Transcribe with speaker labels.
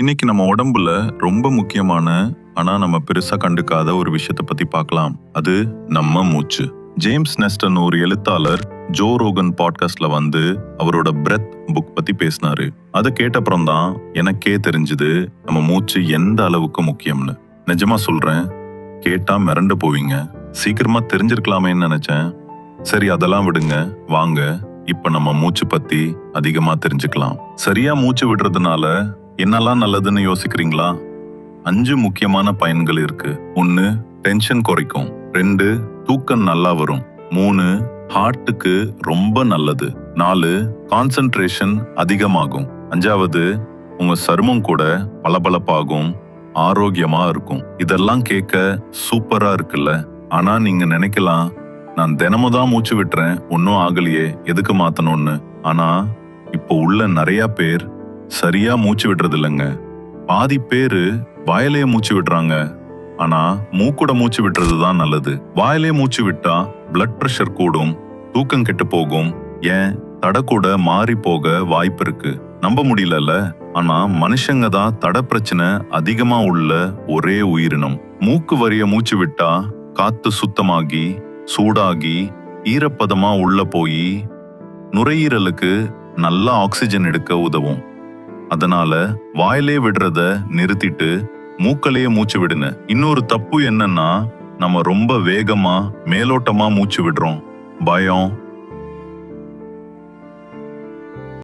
Speaker 1: இன்னைக்கு நம்ம உடம்புல ரொம்ப முக்கியமான ஆனா நம்ம பெருசா கண்டுக்காத ஒரு விஷயத்தை பத்தி பார்க்கலாம். அது நம்ம மூச்சு. ஜேம்ஸ் நெஸ்டன் ஒரு எழுத்தாளர் ஜோ ரோகன் பாட்காஸ்ட்ல வந்து அவரோட பிரெத் புக் பத்தி பேசினாரு. அதை கேட்டப்புறம் தான் எனக்கே தெரிஞ்சது நம்ம மூச்சு எந்த அளவுக்கு முக்கியம்னு. நிஜமா சொல்றேன் கேட்டா மிரண்டு போவீங்க. சீக்கிரமா தெரிஞ்சிருக்கலாமேன்னு நினைச்சேன். சரி அதெல்லாம் விடுங்க. வாங்க இப்ப நம்ம மூச்சு பத்தி அதிகமா தெரிஞ்சுக்கலாம். சரியா மூச்சு விடுறதுனால என்னெல்லாம் நல்லதுன்னு யோசிக்கிறீங்களா? அஞ்சு முக்கியமான பயன்கள் இருக்கு. ஒன்னு டென்ஷன் குறைக்கும். ரெண்டு தூக்கம் நல்லா வரும். மூணு ஹார்ட்டுக்கு ரொம்ப நல்லது. நாலு கான்சென்ட்ரேஷன் அதிகமாகும். அஞ்சாவது உங்க சருமம் கூட பளபளப்பாகும். ஆரோக்கியமா இருக்கும். இதெல்லாம் கேட்க சூப்பரா இருக்குல்ல? ஆனா நீங்க நினைக்கலாம் நான் தினமும் தான் மூச்சு விட்டுறேன். ஒன்றும் ஆகலையே. எதுக்கு மாத்தணும்னு? ஆனா இப்போ உள்ள நிறைய பேர் சரியா மூச்சு விடுறது இல்லைங்க பாதி பேரு வாயிலே மூச்சு விடுறாங்க ஆனா மூக்கூட மூச்சு விடுறது தான் நல்லது. வாயிலே மூச்சு விட்டா பிளட் பிரஷர் கூடும் தூக்கம் கெட்டு போகும். ஏன்? தடை கூட மாறி போக வாய்ப்பு இருக்கு. நம்ப முடியலல்ல. ஆனா மனுஷங்க தான் தடை பிரச்சனை அதிகமா உள்ள ஒரே உயிரினம். மூக்கு வரிய மூச்சு விட்டா காத்து சுத்தமாகி சூடாகி ஈரப்பதமா உள்ள போய் நுரையீரலுக்கு நல்ல ஆக்சிஜன் எடுக்க உதவும். அதனால வாயிலே விடுறத நிறுத்திட்டு மூக்கலையே மூச்சு விடுங்க இன்னொரு தப்பு என்னன்னா நம்ம ரொம்ப வேகமா மேலோட்டமா மூச்சு விடுறோம். பயம்